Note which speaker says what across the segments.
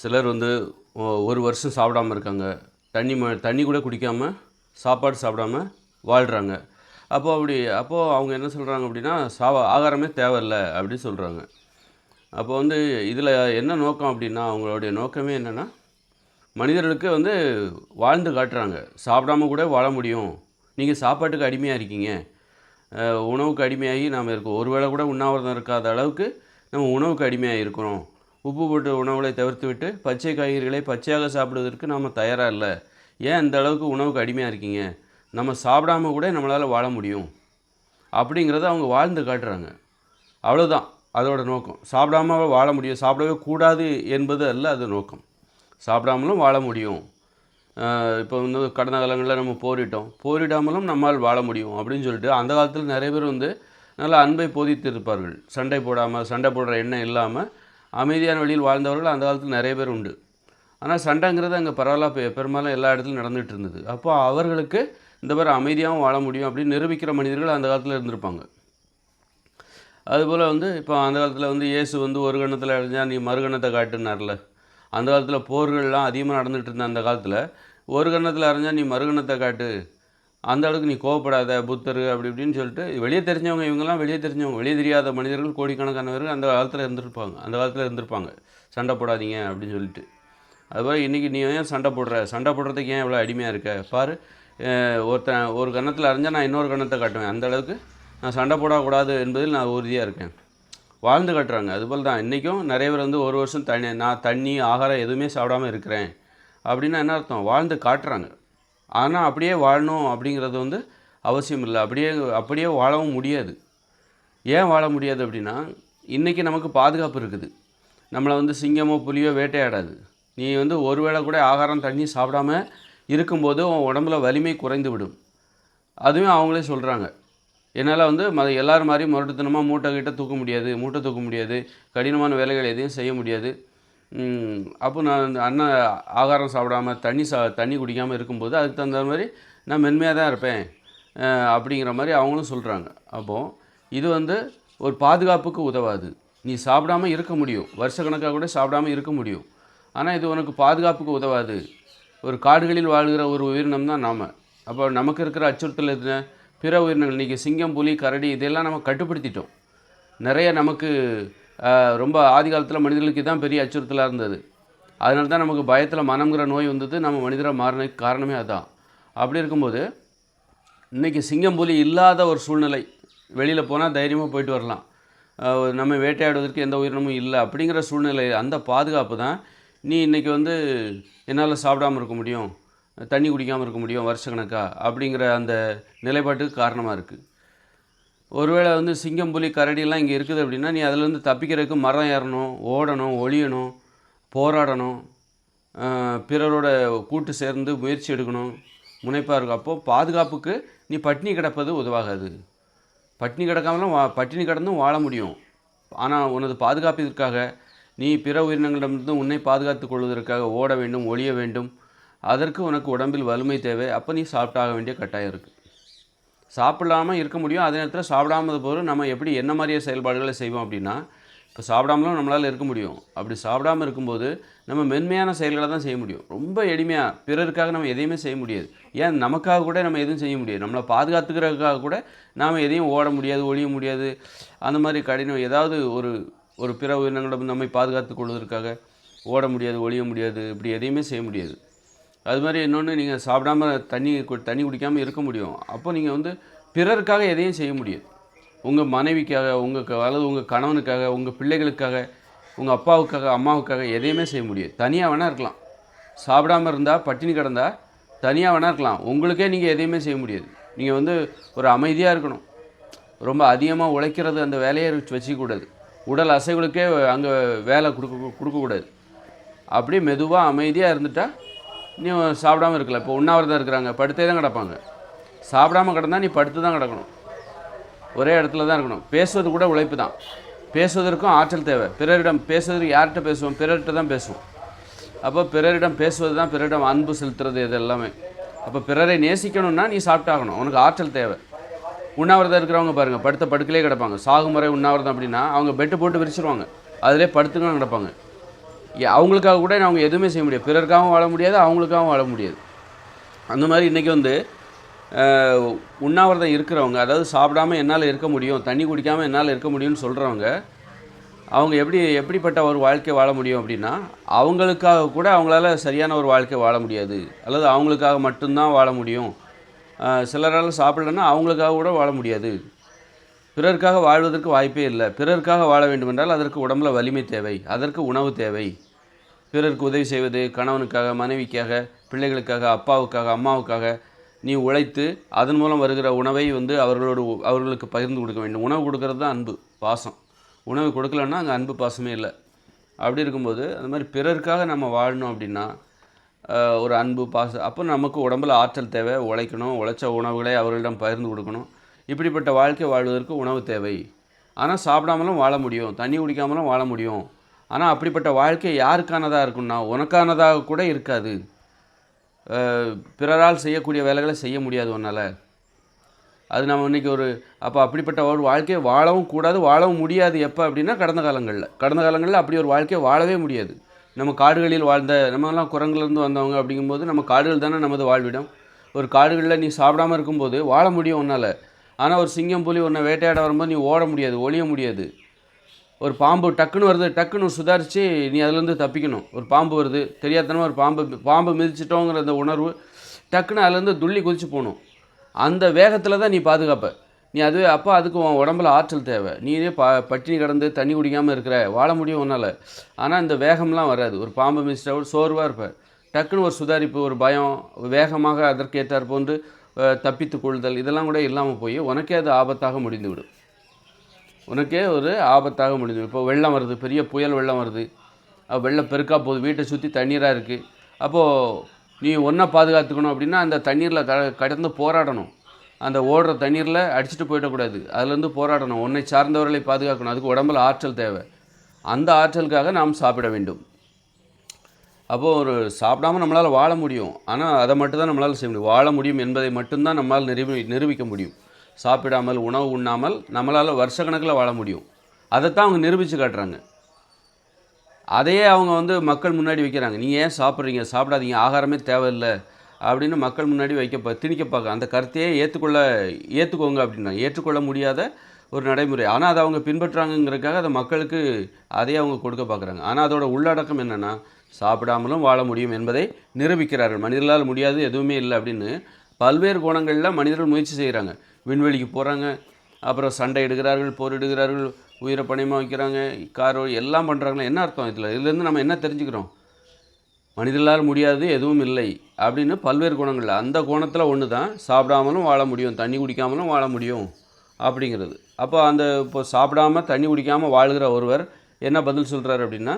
Speaker 1: சிலர் வந்து ஒரு வருஷம் சாப்பிடாம இருக்காங்க. தண்ணி ம தண்ணி கூட குடிக்காமல் சாப்பாடு சாப்பிடாம வாழ்கிறாங்க அப்போ அப்படி அப்போது அவங்க என்ன சொல்கிறாங்க அப்படின்னா சா ஆகாரமே தேவையில்லை அப்படின்னு சொல்கிறாங்க அப்போ வந்து இதில் என்ன நோக்கம் அப்படின்னா அவங்களுடைய நோக்கமே என்னென்னா மனிதர்களுக்கு வந்து வாழ்ந்து காட்டுறாங்க. சாப்பிடாம கூட வாழ முடியும். நீங்கள் சாப்பாட்டுக்கு அடிமையாக இருக்கீங்க. உணவுக்கு அடிமையாகி நாம் இருக்கோம் ஒரு வேளை கூட உண்ணாவிரதம் இருக்காத அளவுக்கு நம்ம உணவுக்கு அடிமையாக இருக்கிறோம். உப்பு போட்டு உணவுகளை தவிர்த்துவிட்டு பச்சை காய்கறிகளை பச்சையாக சாப்பிடுவதற்கு நாம் தயாராக இல்லை. ஏன் இந்த அளவுக்கு உணவுக்கு அடிமையாக இருக்கீங்க? நம்ம சாப்பிடாம கூட நம்மளால் வாழ முடியும். அப்படிங்கிறத அவங்க வாழ்ந்து காட்டுறாங்க. அவ்வளோதான் அதோட நோக்கம். சாப்பிடாம வாழ முடியும். சாப்பிடவே கூடாது என்பது அல்ல அது நோக்கம். சாப்பிடாமலும் வாழ முடியும். இப்போ வந்து கடந்த காலங்களில் நம்ம போரிட்டோம். போரிடாமலும் நம்மால் வாழ முடியும் அப்படின்னு சொல்லிட்டு அந்த காலத்தில் நிறைய பேர் வந்து நல்ல அன்பை போதித்திருப்பார்கள். சண்டை போடாமல் சண்டை போடுற எண்ணம் இல்லாமல் அமைதியான வழியில் வாழ்ந்தவர்கள் அந்த காலத்தில் நிறைய பேர் உண்டு. ஆனால் சண்டைங்கிறது அங்கே பரவாயில்ல பெரும்பாலும் எல்லா இடத்துலையும் நடந்துகிட்டு இருந்தது. அப்போ அவர்களுக்கு இந்த மாதிரி அமைதியாகவும் வாழ முடியும் அப்படின்னு நிரூபிக்கிற மனிதர்கள் அந்த காலத்தில் இருந்திருப்பாங்க. அதுபோல் வந்து இப்போ அந்த காலத்தில் வந்து இயேசு வந்து ஒரு கணத்தில் அழிஞ்சால் நீ மறுகணத்தை காட்டுனார்ல. அந்த காலத்தில் போர்கள்லாம் அதிகமாக நடந்துகிட்டு இருந்த அந்த காலத்தில் ஒரு கணத்தில் அறிஞ்சால் நீ மறுகணத்தை காட்டு. அந்த அளவுக்கு நீ கோவப்படாத புத்தர் அப்படி இப்படின்னு சொல்லிட்டு வெளியே தெரிஞ்சவங்க இவங்கெல்லாம் வெளியே தெரிஞ்சவங்க வெளியே தெரியாத மனிதர்கள் கோடிக்கணக்கானவர்கள் அந்த காலத்தில் இருந்திருப்பாங்க. அந்த காலத்தில் இருந்திருப்பாங்க. சண்டை போடாதீங்க அப்படின்னு சொல்லிட்டு. அதுபோல் இன்றைக்கி நீ ஏன் சண்டை போடுற? சண்டை போடுறதுக்கு ஏன் இவ்வளோ அடிமையாக இருக்க? பாரு ஒருத்தன் ஒரு கன்னத்தில் அறிஞ்சால் நான் இன்னொரு கன்னத்தை காட்டுவேன். அந்த அளவுக்கு நான் சண்டை போடக்கூடாது என்பதில் நான் உறுதியாக இருக்கேன். வாழ்ந்து காட்டுறாங்க. அதுபோல் தான் இன்றைக்கும் நிறைய பேர் வந்து ஒரு வருஷம் தண்ணி நான் தண்ணி ஆகாரம் எதுவுமே சாப்பிடாம இருக்கிறேன். அப்படின்னா என்ன அர்த்தம்? வாழ்ந்து காட்டுறாங்க. ஆனால் அப்படியே வாழணும் அப்படிங்கிறது வந்து அவசியம் இல்லை. அப்படியே அப்படியே வாழவும் முடியாது. ஏன் வாழ முடியாது அப்படின்னா இன்றைக்கி நமக்கு பாதுகாப்பு இருக்குது. நம்மளை வந்து சிங்கமோ புலியோ வேட்டையாடாது. நீ வந்து ஒரு வேளை கூட ஆகாரம் தண்ணி சாப்பிடாம இருக்கும்போது உன் உடம்புல வலிமை குறைந்து விடும். அதுவும் அவங்களே சொல்கிறாங்க என்னால் வந்து ம எல்லோரும் மாதிரி முரட்டுத்தனமாக மூட்டை கிட்ட தூக்க முடியாது மூட்டை தூக்க முடியாது கடினமான வேலைகள் எதையும் செய்ய முடியாது. அப்போ நான் அண்ணன் ஆகாரம் சாப்பிடாம தண்ணி சா தண்ணி குடிக்காமல் இருக்கும்போது அதுக்கு தகுந்த மாதிரி நான் மென்மையாக தான் இருப்பேன். அப்படிங்கிற மாதிரி அவங்களும் சொல்கிறாங்க அப்போது இது வந்து ஒரு பாதுகாப்புக்கு உதவாது. நீ சாப்பிடாம இருக்க முடியும். வருஷக்கணக்காக கூட சாப்பிடாம இருக்க முடியும். ஆனால் இது உனக்கு பாதுகாப்புக்கு உதவாது. ஒரு காடுகளில் வாழ்கிற ஒரு உயிரினம் தான் நாம். அப்போ நமக்கு இருக்கிற அச்சுறுத்தல் இருந்த பிற உயிரினங்கள் இன்றைக்கி சிங்கம் புலி கரடி இதெல்லாம் நம்ம கட்டுப்படுத்திட்டோம். நிறைய நமக்கு ரொம்ப ஆதி காலத்தில் மனிதர்களுக்கு தான் பெரிய அச்சுறுத்தலாக இருந்தது. அதனால தான் நமக்கு பயத்தில் மனம்ங்கிற நோய் வந்தது நம்ம மனிதராக மாறினதுக்கு காரணமே அதுதான் அப்படி இருக்கும்போது இன்றைக்கி சிங்கம் புலி இல்லாத ஒரு சூழ்நிலை வெளியில் போனால் தைரியமாக போயிட்டு வரலாம். நம்ம வேட்டையாடுவதற்கு எந்த உயிரினமும் இல்லை அப்படிங்கிற சூழ்நிலை அந்த பாதுகாப்பு தான் நீ இன்றைக்கி வந்து என்னால் சாப்பிடாம இருக்க முடியும் தண்ணி குடிக்காமல் இருக்க முடியும் வருஷக்கணக்காக அப்படிங்கிற அந்த நிலைப்பாட்டுக்கு காரணமாக இருக்குது ஒருவேளை வந்து சிங்கம் புலி கரடியெல்லாம் இங்கே இருக்குது அப்படின்னா நீ அதிலேருந்து தப்பிக்கிறதுக்கு மரம் ஏறணும் ஓடணும் ஒளியணும் போராடணும் பிறரோட கூட்டு சேர்ந்து முயற்சி எடுக்கணும் முனைப்பாக இருக்கும். அப்போது பாதுகாப்புக்கு நீ பட்டினி கிடப்பது உதவாகாது. பட்டினி கிடக்காமலும் வா பட்டினி கிடந்தும் வாழ முடியும். ஆனால் உனது பாதுகாப்பிற்காக நீ பிற உயிரினங்களிடமிருந்து உன்னை பாதுகாத்துக் கொள்வதற்காக ஓட வேண்டும் ஒளிய வேண்டும். அதற்கு உனக்கு உடம்பில் வலிமை தேவை. அப்போ நீ சாப்பிட்டாக வேண்டிய கட்டாயம் இருக்குது சாப்பிடாம இருக்க முடியும். அதே நேரத்தில் சாப்பிடாம போது நம்ம எப்படி என்ன மாதிரியே செயல்பாடுகளை செய்வோம் அப்படின்னா இப்போ சாப்பிடாமலும் நம்மளால் இருக்க முடியும். அப்படி சாப்பிடாம இருக்கும்போது நம்ம மென்மையான செயல்களை தான் செய்ய முடியும். ரொம்ப எளிமையாக பிறருக்காக நம்ம எதையுமே செய்ய முடியாது. ஏன்? நமக்காக கூட நம்ம எதுவும் செய்ய முடியாது. நம்மளை பாதுகாத்துக்கிறதுக்காக கூட நாம் எதையும் ஓட முடியாது ஒழிய முடியாது. அந்த மாதிரி கடினம் ஏதாவது ஒரு ஒரு பிற உயிரினங்களிடம் நம்மை பாதுகாத்துக் கொள்வதற்காக ஓட முடியாது ஒழிய முடியாது. இப்படி எதையுமே செய்ய முடியாது. அது மாதிரி இன்னொன்று நீங்கள் சாப்பிடாம தண்ணி தண்ணி குடிக்காமல் இருக்க முடியும். அப்போ நீங்கள் வந்து பிறருக்காக எதையும் செய்ய முடியாது. உங்கள் மனைவிக்காக உங்கள் அல்லது உங்கள் கணவனுக்காக உங்கள் பிள்ளைகளுக்காக உங்கள் அப்பாவுக்காக அம்மாவுக்காக எதையுமே செய்ய முடியாது. தனியாக வேணால் இருக்கலாம். சாப்பிடாம இருந்தால் பட்டினி கிடந்தால் தனியாக வேணால் இருக்கலாம். உங்களுக்கே நீங்கள் எதையுமே செய்ய முடியாது. நீங்கள் வந்து ஒரு அமைதியாக இருக்கணும். ரொம்ப அதிகமாக உழைக்கிறது அந்த வேலையை வச்சு வச்சுக்கூடாது உடல் அசைவுகளுக்கே அங்கே வேலை கொடுக்க கொடுக்கக்கூடாது. அப்படியே மெதுவாக அமைதியாக இருந்துட்டா நீ சாப்பிடாம இருக்கல. இப்போ உண்ணாவிரதம் இருக்கிறாங்க. படுத்தே தான் கிடப்பாங்க. சாப்பிடாம கிடந்தால் நீ படுத்து தான் கிடக்கணும். ஒரே இடத்துல தான் இருக்கணும். பேசுவது கூட உழைப்பு தான். பேசுவதற்கும் ஆற்றல் தேவை. பிறரிடம் பேசுவதற்கு யார்கிட்ட பேசுவோம்? பிறர்கிட்ட தான் பேசுவோம். அப்போ பிறரிடம் பேசுவது தான் பிறரிடம் அன்பு செலுத்துறது இது எல்லாமே. அப்போ பிறரை நேசிக்கணும்னா நீ சாப்பிட்டாகணும். உனக்கு ஆற்றல் தேவை. உண்ணாவிரதம் இருக்கிறவங்க பாருங்கள் படுத்த படுக்கலே கிடப்பாங்க. சாகுமுறை உண்ணாவிரதம் அப்படின்னா அவங்க பெட்டு போட்டு விரிச்சிருவாங்க. அதிலே படுத்துக்கலாம் கிடப்பாங்க. அவங்களுக்காக கூட அவங்க எதுவுமே செய்ய முடியாது. பிறருக்காகவும் வாழ முடியாது அவங்களுக்காகவும் வாழ முடியாது. அந்த மாதிரி இன்றைக்கி வந்து உண்ணாவிரதம் இருக்கிறவங்க அதாவது சாப்பிடாம என்னால் இருக்க முடியும் தண்ணி குடிக்காமல் என்னால் இருக்க முடியும்னு சொல்கிறவங்க அவங்க எப்படி எப்படிப்பட்ட ஒரு வாழ்க்கை வாழ முடியும் அப்படின்னா அவங்களுக்காக கூட அவங்களால சரியான ஒரு வாழ்க்கை வாழ முடியாது. அல்லது அவங்களுக்காக மட்டும்தான் வாழ முடியும். சிலரால் சாப்பிடலன்னா அவங்களுக்காக கூட வாழ முடியாது. பிறருக்காக வாழ்வதற்கு வாய்ப்பே இல்லை. பிறருக்காக வாழ வேண்டுமென்றால் அதற்கு உடம்புல வலிமை தேவை அதற்கு உணவு தேவை. பிறருக்கு உதவி செய்வது கணவனுக்காக மனைவிக்காக பிள்ளைகளுக்காக அப்பாவுக்காக அம்மாவுக்காக நீ உழைத்து அதன் மூலம் வருகிற உணவை வந்து அவர்களோடு அவர்களுக்கு பகிர்ந்து கொடுக்க வேண்டும். உணவு கொடுக்கறது தான் அன்பு பாசம். உணவு கொடுக்கலன்னா அங்கே அன்பு பாசமே இல்லை. அப்படி இருக்கும்போது அந்த மாதிரி பிறருக்காக நம்ம வாழணும் அப்படின்னா ஒரு அன்பு பாசம் அப்போ நமக்கு உடம்பில் ஆற்றல் தேவை. உழைக்கணும் உழைச்ச உணவுகளை அவர்களிடம் பகிர்ந்து கொடுக்கணும். இப்படிப்பட்ட வாழ்க்கை வாழ்வதற்கு உணவு தேவை. ஆனால் சாப்பிடாமலும் வாழ முடியும். தண்ணி குடிக்காமலும் வாழ முடியும். ஆனால் அப்படிப்பட்ட வாழ்க்கை யாருக்கானதாக இருக்கும்னா உனக்கானதாக கூட இருக்காது. பிறரால் செய்யக்கூடிய வேலைகளை செய்ய முடியாது உன்னால். அது நம்ம இன்னைக்கு ஒரு அப்போ அப்படிப்பட்ட ஒரு வாழ்க்கையை வாழவும் கூடாது வாழவும் முடியாது. எப்போ அப்படின்னா கடந்த காலங்களில். கடந்த காலங்களில் அப்படி ஒரு வாழ்க்கையை வாழவே முடியாது. நம்ம காடுகளில் வாழ்ந்த நம்மலாம் குரங்குலேருந்து வந்தவங்க அப்படிங்கும்போது நம்ம காடுகள் தானே நமது வாழ்விடம். ஒரு காடுகளில் நீ சாப்பிடாம இருக்கும்போது வாழ முடியும் உன்னால். ஆனால் ஒரு சிங்கம் புலி உன்னை வேட்டையாட வரும்போது நீ ஓட முடியாது ஒழிய முடியாது. ஒரு பாம்பு டக்குன்னு வருது டக்குன்னு சுதாரித்து நீ அதுலேருந்து தப்பிக்கணும். ஒரு பாம்பு வருது தெரியாதனமாக ஒரு பாம்பு பாம்பு மிதிச்சிட்டோங்கிற அந்த உணர்வு டக்குன்னு அதுலேருந்து துள்ளி குதிச்சு போகணும். அந்த வேகத்தில் தான் நீ பாதுகாப்ப. நீ அதுவே அப்போ அதுக்கு உன் உடம்புல ஆற்றல் தேவை. நீனே ப பட்டினி கடந்து தண்ணி குடிக்காமல் இருக்கிற வாழ முடியும் உன்னால். ஆனால் இந்த வேகம்லாம் வராது. ஒரு பாம்பு மிதிச்சிட்டா கூட சோர்வாக இருப்ப. டக்குன்னு ஒரு சுதாரிப்பு ஒரு பயம் வேகமாக அதற்கேற்றார் போன்று தப்பித்து கொள்தல் இதெல்லாம் கூட இல்லாமல் போய் உனக்கே அது ஆபத்தாக முடிந்துவிடும். உனக்கே ஒரு ஆபத்தாக முடிஞ்சிடும் இப்போ வெள்ளம் வருது பெரிய புயல் வெள்ளம் வருது. வெள்ளம் பெருக்கா போகுது வீட்டை சுற்றி தண்ணீராக இருக்குது அப்போது நீ ஒன்றை பாதுகாத்துக்கணும் அப்படின்னா அந்த தண்ணீரில் க கடந்து போராடணும். அந்த ஓடுற தண்ணீரில் அடிச்சுட்டு போயிடக்கூடாது அதுலேருந்து போராடணும். உன்னை சார்ந்தவர்களை பாதுகாக்கணும். அதுக்கு உடம்புல ஆற்றல் தேவை. அந்த ஆற்றலுக்காக நாம் சாப்பிட வேண்டும். அப்போது ஒரு சாப்பிடாம நம்மளால் வாழ முடியும். ஆனால் அதை மட்டும்தான் நம்மளால் செய்ய முடியும். வாழ முடியும் என்பதை மட்டும்தான் நம்மளால் நிரூபி நிரூபிக்க முடியும். சாப்பிடாமல் உணவு உண்ணாமல் நம்மளால் வருஷக்கணக்கில் வாழ முடியும். அதைத்தான் அவங்க நிரூபித்து காட்டுறாங்க. அதையே அவங்க வந்து மக்கள் முன்னாடி வைக்கிறாங்க. நீங்கள் ஏன் சாப்பிட்றீங்க? சாப்பிடாதீங்க. ஆகாரமே தேவையில்லை. அப்படின்னு மக்கள் முன்னாடி வைக்க திணிக்க பார்க்க அந்த கருத்தையே ஏற்றுக்கொள்ள ஏற்றுக்கோங்க அப்படின்னா ஏற்றுக்கொள்ள முடியாத ஒரு நடைமுறை. ஆனால் அதை அவங்க பின்பற்றுறாங்கங்கிறதுக்காக அதை மக்களுக்கு அதையே அவங்க கொடுக்க பார்க்குறாங்க. ஆனால் அதோட உள்ளடக்கம் என்னென்னா சாப்பிடாமலும் வாழ முடியும் என்பதை நிரூபிக்கிறார்கள். மனிதர்களால் முடியாது எதுவுமே இல்லை அப்படின்னு பல்வேறு கோணங்களில் மனிதர்கள் முயற்சி செய்கிறாங்க விண்வெளிக்கு போகிறாங்க அப்புறம் சண்டை இடுகிறார்கள் போரிடுகிறார்கள் உயிரை பணியமாக வைக்கிறாங்க காரோ எல்லாம் பண்ணுறாங்களே என்ன அர்த்தம் இதில்? இதுலேருந்து நம்ம என்ன தெரிஞ்சுக்கிறோம்? மனிதர்களால் முடியாது எதுவும் இல்லை அப்படின்னு பல்வேறு குணங்கள் அந்த கோணத்தில் ஒன்று தான் சாப்பிடாமலும் வாழ முடியும் தண்ணி குடிக்காமலும் வாழ முடியும் அப்படிங்கிறது. அப்போ அந்த இப்போ சாப்பிடாம தண்ணி குடிக்காமல் வாழ்கிற ஒருவர் என்ன பதில் சொல்கிறார் அப்படின்னா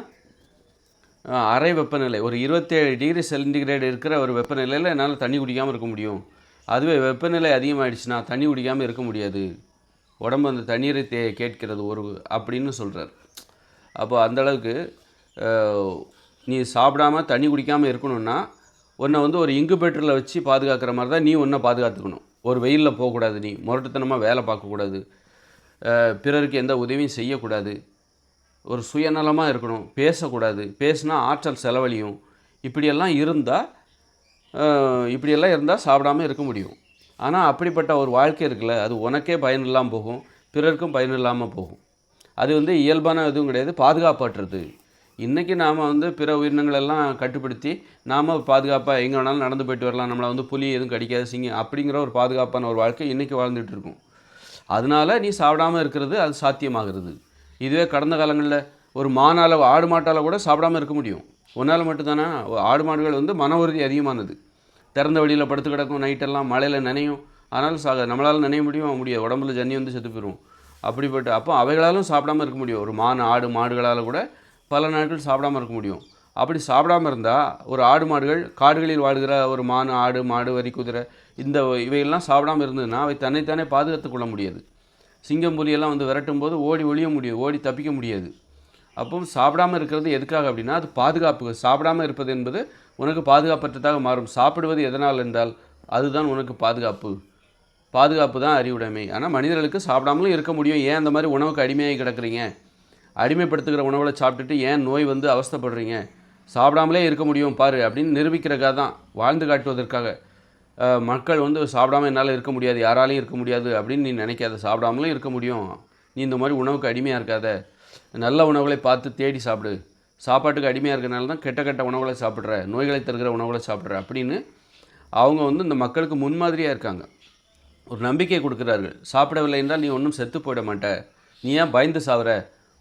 Speaker 1: அரை வெப்பநிலை. ஒரு இருபத்தேழு டிகிரி சென்டிகிரேடு இருக்கிற ஒரு வெப்பநிலையில் என்னால் தண்ணி குடிக்காமல் இருக்க முடியும். அதுவே வெப்பநிலை அதிகமாகிடுச்சுன்னா தண்ணி குடிக்காமல் இருக்க முடியாது. உடம்பு அந்த தண்ணீரை தே கேட்கிறது ஒரு அப்படின்னு சொல்கிறார் அப்போ அந்தளவுக்கு நீ சாப்பிடாம தண்ணி குடிக்காமல் இருக்கணும்னா உன்னை வந்து ஒரு இங்குபேட்டரில் வச்சு பாதுகாக்கிற மாதிரி தான் நீ ஒன்றை பாதுகாத்துக்கணும். ஒரு வெயிலில் போகக்கூடாது நீ. முரட்டுத்தனமாக வேலை பார்க்கக்கூடாது. பிறருக்கு எந்த உதவியும் செய்யக்கூடாது. ஒரு சுயநலமாக இருக்கணும். பேசக்கூடாது. பேசினா ஆற்றல் செலவழியும். இப்படியெல்லாம் இருந்தால் இப்படியெல்லாம் இருந்தால் சாப்பிடாம இருக்க முடியும். ஆனால் அப்படிப்பட்ட ஒரு வாழ்க்கை இருக்குல்ல அது உனக்கே பயன் இல்லாமல் போகும். பிறருக்கும் பயன் இல்லாமல் போகும். அது வந்து இயல்பான எதுவும் கிடையாது பாதுகாப்பற்றது. இன்றைக்கி நாம் வந்து பிற உயிரினங்களெல்லாம் கட்டுப்படுத்தி நாம் பாதுகாப்பாக எங்கே வேணாலும் நடந்து போயிட்டு வரலாம். நம்மளை வந்து புலி எதுவும் கடிக்காது சிங்கம் அப்படிங்கிற ஒரு பாதுகாப்பான ஒரு வாழ்க்கை இன்றைக்கி வாழ்ந்துட்டு இருக்கும். அதனால நீ சாப்பிடாம இருக்கிறது அது சாத்தியமாகிறது. இதுவே கடந்த காலங்களில் ஒரு மானால ஆடு மாட்டால் கூட சாப்பிடாம இருக்க முடியும். ஒன்றால் மட்டும்தானே? ஆடு மாடுகள் வந்து மன உறுதி அதிகமானது. திறந்த வழியில் படுத்து கிடக்கும் நைட்டெல்லாம் மழையில் நனையும். ஆனாலும் சா நம்மளால் நினைய முடியும்? முடியாது. உடம்புல ஜன்னி வந்து செத்து போயிடும் அப்படிப்பட்ட அப்போ அவைகளாலும் சாப்பிடாம இருக்க முடியும். ஒரு மான் ஆடு மாடுகளால் கூட பல நாட்கள் சாப்பிடாம இருக்க முடியும். அப்படி சாப்பிடாம இருந்தால் ஒரு ஆடு மாடுகள் காடுகளில் வாழ்கிற ஒரு மான் ஆடு மாடு வரி குதிரை இந்த இவையெல்லாம் சாப்பிடாம இருந்ததுன்னா அவை தன்னைத்தானே பாதுகாத்துக் கொள்ள முடியாது. சிங்கம் புலியெல்லாம் வந்து விரட்டும் போது ஓடி ஒழிய முடியும் ஓடி தப்பிக்க முடியாது. அப்போ சாப்பிடாம இருக்கிறது எதுக்காக அப்படின்னா அது பாதுகாப்பு. சாப்பிடாம இருப்பது என்பது உனக்கு பாதுகாப்பற்றதாக மாறும். சாப்பிடுவது எதனால் என்றால் அதுதான் உனக்கு பாதுகாப்பு. பாதுகாப்பு தான் அறிவுடைமை. ஆனால் மனிதர்களுக்கு சாப்பிடாமலும் இருக்க முடியும். ஏன் அந்த மாதிரி உணவுக்கு அடிமையாகி கிடக்குறீங்க? அடிமைப்படுத்துகிற உணவில் சாப்பிட்டுட்டு ஏன் நோய் வந்து அவஸ்தைப்படுறீங்க? சாப்பிடாமலே இருக்க முடியும் பாரு அப்படின்னு நிரூபிக்கிறக்காக தான் வாழ்ந்து காட்டுவதற்காக. மக்கள் வந்து சாப்பிடாம என்னால் இருக்க முடியாது யாராலையும் இருக்க முடியாது அப்படின்னு நீ நினைக்காத. சாப்பிடாமலும் இருக்க முடியும். நீ இந்த மாதிரி உணவுக்கு அடிமையாக இருக்காத. நல்ல உணவுகளை பார்த்து தேடி சாப்பிடு. சாப்பாட்டுக்கு அடிமையாக இருக்கிறனால தான் கெட்ட கெட்ட உணவுகளை சாப்பிட்ற நோய்களை தருகிற உணவுகளை சாப்பிட்ற அப்படின்னு அவங்க வந்து இந்த மக்களுக்கு முன்மாதிரியாக இருக்காங்க. ஒரு நம்பிக்கை கொடுக்குறார்கள். சாப்பிடவில்லை என்றால் நீ ஒன்றும் செத்து போயிட மாட்ட. நீ ஏன் பயந்து சாவுற?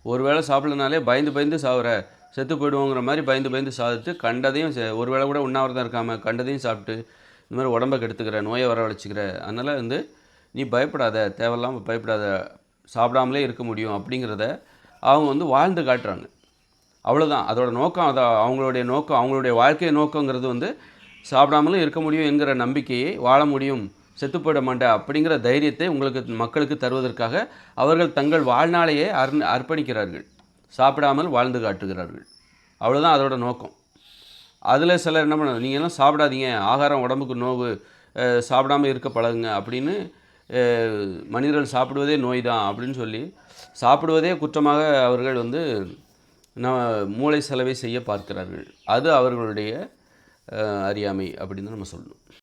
Speaker 1: ஒரு வேளை சாப்பிடலனாலே பயந்து பயந்து சாவுற. செத்து போயிடுவோங்கிற மாதிரி பயந்து பயந்து சாதித்து கண்டதையும் ஒரு வேளை கூட உண்ணாவிரதம் இருக்காமல் கண்டதையும் சாப்பிட்டு இந்த மாதிரி உடம்பை கெடுத்துக்கிற நோயை வரவழைச்சிக்கிற அதனால் வந்து நீ பயப்படாத தேவையில்லாமல் பயப்படாத சாப்பிடாமலே இருக்க முடியும் அப்படிங்கிறத அவங்க வந்து வாழ்ந்து காட்டுறாங்க. அவ்வளோதான் அதோட நோக்கம் அதை அவங்களுடைய நோக்கம் அவங்களுடைய வாழ்க்கை நோக்கங்கிறது வந்து சாப்பிடாமலும் இருக்க முடியும் என்கிற நம்பிக்கையை வாழ முடியும். செத்துப்போயிட மாட்டேன் அப்படிங்கிற தைரியத்தை உங்களுக்கு மக்களுக்கு தருவதற்காக அவர்கள் தங்கள் வாழ்நாளையே அர் அர்ப்பணிக்கிறார்கள். சாப்பிடாமல் வாழ்ந்து காட்டுகிறார்கள். அவ்வளோதான் அதோட நோக்கம். அதில் சிலர் என்ன பண்ண நீங்கள்லாம் சாப்பிடாதீங்க ஆகாரம் உடம்புக்கு நோவு சாப்பிடாமல் சாப்பிடாம இருக்க பழகுங்க அப்படின்னு மனிதர்கள் சாப்பிடுவதே நோய் தான் அப்படின்னு சொல்லி சாப்பிடுவதே குற்றமாக அவர்கள் வந்து ந மூளை செலவை செய்ய பார்க்கிறார்கள். அது அவர்களுடைய அறியாமை அப்படின்னு தான் நம்ம சொல்லணும்.